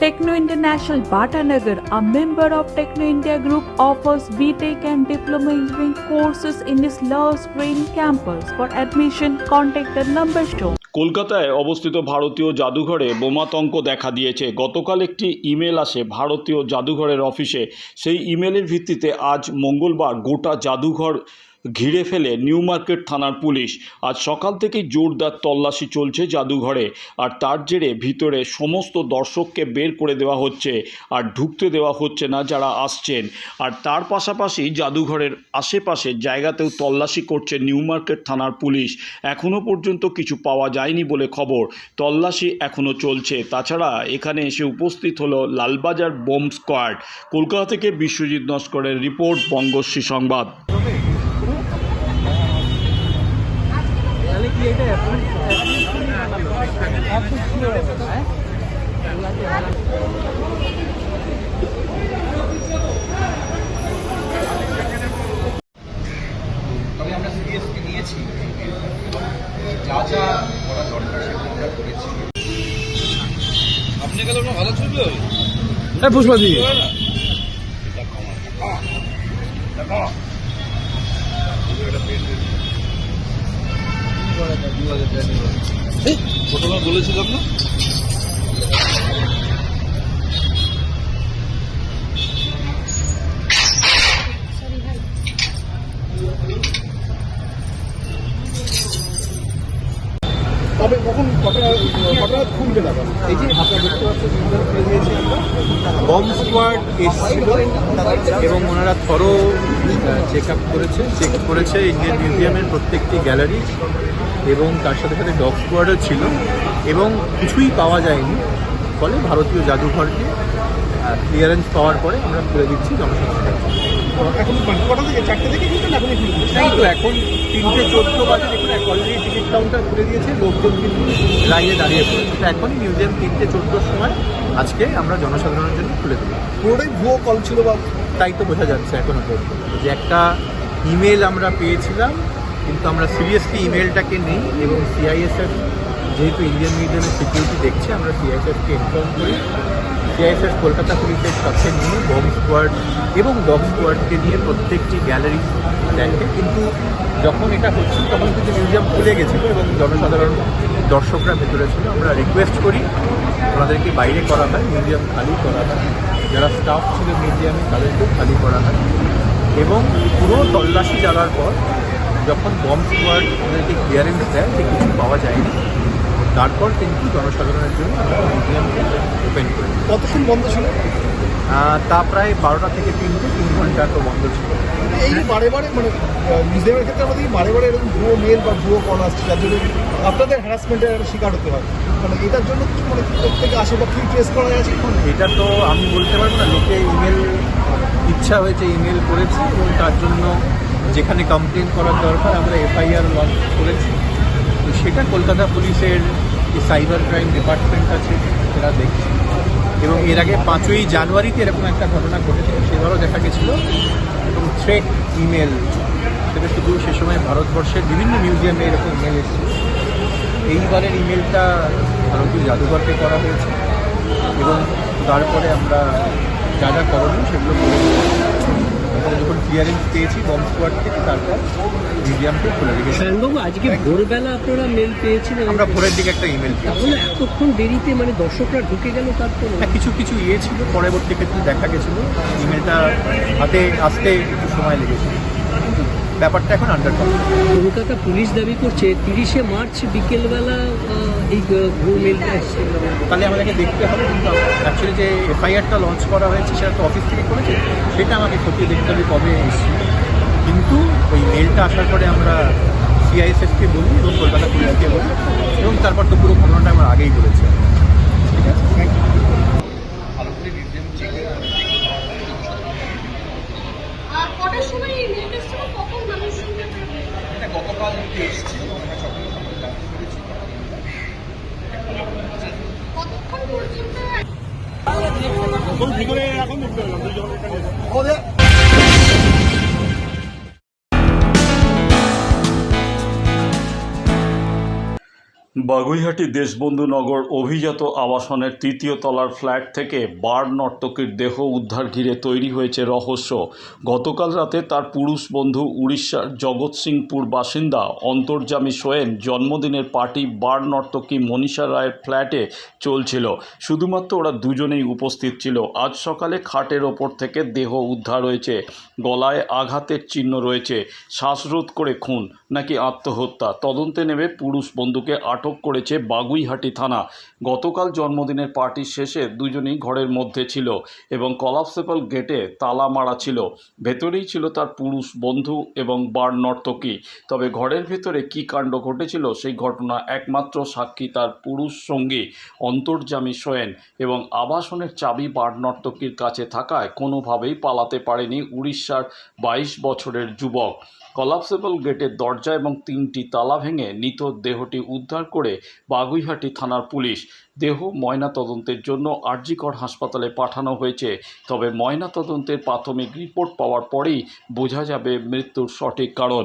Techno International Bhatanagar, a member of Techno India Group, offers BTEC and Diploma Engineering courses in its Love Green campus. For admission, contact the number shown. কলকাতায় অবস্থিত ভারতীয় জাদুঘরে বোমাতঙ্ক দেখা দিয়েছে গতকাল একটি email আসে ভারতীয় জাদুঘরের অফিসে সেই ইমেলের ভিত্তিতে আজ মঙ্গলবার গোটা জাদুঘর ঘিরে ফেলে নিউ মার্কেট থানার পুলিশ। আজ সকাল থেকেই জোরদার তল্লাশি চলছে জাদুঘরে। আর তার জেরে ভিতরে সমস্ত দর্শককে বের করে দেওয়া হচ্ছে। আর ঢুকতে দেওয়া হচ্ছে না যারা আসছেন। আর তার পাশাপাশি জাদুঘরের আশেপাশের জায়গাতেও তল্লাশি করছে নিউ মার্কেট থানার পুলিশ। এখনও পর্যন্ত কিছু পাওয়া যায়নি বলে খবর। তল্লাশি এখনও চলছে। তাছাড়া এখানে এসে উপস্থিত হলো লালবাজার বোম স্কোয়াড। কলকাতা থেকে বিশ্বজিৎ নস্করের রিপোর্ট, বঙ্গশ্রী সংবাদ তাহলে কি এটা হ্যাঁ তবে আমরা সিরিয়াসলি নিয়েছি। যা যা করা দরকার সেগুলো আমরা করেছি। আপনি গেলে ভালো ছবি হবে প্রথমে বলেছিলাম না তবে কখন কটা কটা খুলবে না এই যে আপনারা দেখতে পাচ্ছেন সিগন্যাল খুলে দিয়েছি আমরা। বম স্কোয়াড এসেছিল এবং ওনারা থরো চেক আপ করেছে চেক করেছে ইন্ডিয়ান মিউজিয়ামের প্রত্যেকটি গ্যালারি এবং তার সাথে সাথে ডগ স্কোয়াডও ছিল এবং কিছুই পাওয়া যায়নি। ফলে ভারতীয় জাদুঘরকে ক্লিয়ারেন্স পাওয়ার পরে আমরা খুলে দিচ্ছি জনসাধারণের এখন কটা থেকে? চারটে থেকে খুলবেন এখনই? খুলবেন তো এখন তিনটে চোদ্দ বাজে দেখুন অলরেডি টিকিট কাউন্টার খুলে দিয়েছে লোকজন কিন্তু লাইনে দাঁড়িয়ে পড়েছে। তো এখনই মিউজিয়াম তিনটে চোদ্দোর সময় আজকে আমরা জনসাধারণের জন্য খুলে দেবো। পুরোটাই ভুয়ো কল ছিল বা তাই তো বোঝা যাচ্ছে এখনও পর্যন্ত। যে একটা ইমেল আমরা পেয়েছিলাম কিন্তু আমরা সিরিয়াসলি ইমেলটাকে নেই এবং সিআইএসএফ যেহেতু ইন্ডিয়ান মিউজিয়ামের সিকিউরিটি দেখছে, আমরা সিআইএসএফকে ইনফর্ম করি। সিআইএসএফ কলকাতা পুলিশের সাথে নিয়ে বম স্কোয়াড এবং ডগ স্কোয়াডকে নিয়ে প্রত্যেকটি গ্যালারি দেখে। কিন্তু যখন এটা হচ্ছে, তখন কিন্তু মিউজিয়াম খুলে গেছিল এবং জনসাধারণ, দর্শকরা ভেতরে ছিল। আমরা রিকোয়েস্ট করি ওনাদেরকে বাইরে করা হয় মিউজিয়াম খালি করা হয়। যারা স্টাফ ছিল মিউজিয়ামে তাদেরকেও খালি করা হয়। এবং পুরো তল্লাশি চালার পর যখন বম স্কোয়াড ওদেরকে ক্লিয়ারেন্স দেয় যে কিছু পাওয়া যায়নি। তারপর কিন্তু জনসাধারণের জন্য মিউজিয়ামকে ওপেন করি কতক্ষণ বন্ধ ছিল? তা প্রায় বারোটা থেকে তিনটে তিন ঘণ্টা তো বন্ধ ছিল। এই বারে বারে মানে মিউজিয়ামের ক্ষেত্রে আমাদের বারে বারে এরকম ভুয়ো মেল বা ভুয়ো কল আসছে যার জন্য আপনাদের হ্যারাসমেন্টের শিকার হতে হয়। মানে এটার জন্য কি মানে প্রত্যেকে আসে বা কি ট্রেস করা গেছে এখন এটা তো আমি বলতে পারব না লোকে ইমেল ইচ্ছা হয়েছে ইমেল করেছে এবং তার জন্য যেখানে কমপ্লেন করার দরকার আমরা এফআইআর লঞ্চ করেছি। তো সেটা কলকাতা পুলিশের যে সাইবার ক্রাইম ডিপার্টমেন্ট আছে সেটা দেখছে। এবং এর আগে পাঁচই জানুয়ারিতে এরকম একটা ঘটনা ঘটেছিল, সেবারও দেখা গেছিল। এবং থ্রেট ইমেল সেটা শুধু সে সময় ভারতবর্ষের বিভিন্ন মিউজিয়ামে এরকম ইমেল এসেছে। এইবারের ইমেলটা ভারতীয় জাদুঘরকে করা হয়েছে। এবং তারপরে আমরা যা যা করণীয় সেগুলো এবং যখন ক্লিয়ারেন্স পেয়েছি বম স্কোয়াড থেকে তারপর মিউজিয়ামকে খুলে রেখেছি সায়নবাবু আজকে ভোরবেলা আপনারা মেল পেয়েছিলেন? আমরা ভোরের দিকে একটা ইমেল পেয়েছি। তাহলে এতক্ষণ দেরিতে মানে দর্শকরা ঢুকে গেল তারপরে? হ্যাঁ কিছু কিছু ইয়ে ছিল পরবর্তী ক্ষেত্রে দেখা গেছিল। ইমেলটা হাতে আসতে একটু সময় লেগেছিল ব্যাপারটা এখন আন্ডার কন্ট্রোল কলকাতা পুলিশ দাবি করছে তিরিশে মার্চ বিকেলবেলা এই ভুয়ো মেলটা এসছে তাহলে আমাদেরকে দেখতে হবে কিন্তু অ্যাকচুয়ালি যে এফআইআরটা লঞ্চ করা হয়েছে সেটা তো অফিস থেকে করেছে সেটা আমাকে খতিয়ে দেখতে হবে কবে এসছে। কিন্তু ওই মেলটা আসার পরে আমরা সিআইএসএফকে বলি এবং কলকাতা পুলিশকে বলি এবং তারপর তো পুরো ঘটনাটা আমার আগেই বলেছে। ঠিক আছে? থ্যাংক ইউ 好的个的我不要浪费药好的 বাগুইহাটি দেশবন্ধু নগর অভিজাত আবাসনের তৃতীয় তলার ফ্ল্যাট থেকে বার নর্তকীর দেহ উদ্ধার ঘিরে তৈরি হয়েছে রহস্য। গতকাল রাতে তার পুরুষ বন্ধু উড়িষ্যার জগৎসিংপুর বাসিন্দা অন্তর্জামী সোয়েন জন্মদিনের পার্টি বার নর্তকী মনীষা রায়ের ফ্ল্যাটে চলছিল। শুধুমাত্র ওরা দুজনেই উপস্থিত ছিল। আজ সকালে খাটের ওপর থেকে দেহ উদ্ধার হয়েছে। গলায় আঘাতের চিহ্ন রয়েছে। শ্বাসরোধ করে খুন, নাকি আত্মহত্যা? তদন্তে নেমে পুরুষ বন্ধুকে আটক করেছে বাগুইহাটি থানা। গতকাল জন্মদিনের পার্টি শেষে দুজনেই ঘরের মধ্যে ছিল এবং কলাপসেবল গেটে তালা মারা ছিল। ভেতরেই ছিল তার পুরুষ বন্ধু এবং বার নর্তকী। তবে ঘরের ভেতরে কী কাণ্ড ঘটেছিল সেই ঘটনা একমাত্র সাক্ষী তার পুরুষ সঙ্গী অন্তর্জামী সোয়েন এবং আবাসনের চাবি বার নর্তকীর কাছে থাকায় কোনোভাবেই পালাতে পারেনি উড়িষ্যার বাইশ বছরের যুবক। কলাপসেবল গেটের দরজা এবং তিনটি তালা ভেঙে নিত দেহটি উদ্ধার করে বাগুইহাটি থানার পুলিশ। দেহ ময়না তদন্তের জন্য আরজিকর হাসপাতালে পাঠানো হয়েছে। তবে ময়না তদন্তের প্রাথমিক রিপোর্ট পাওয়ার পরেই বোঝা যাবে মৃত্যুর সঠিক কারণ।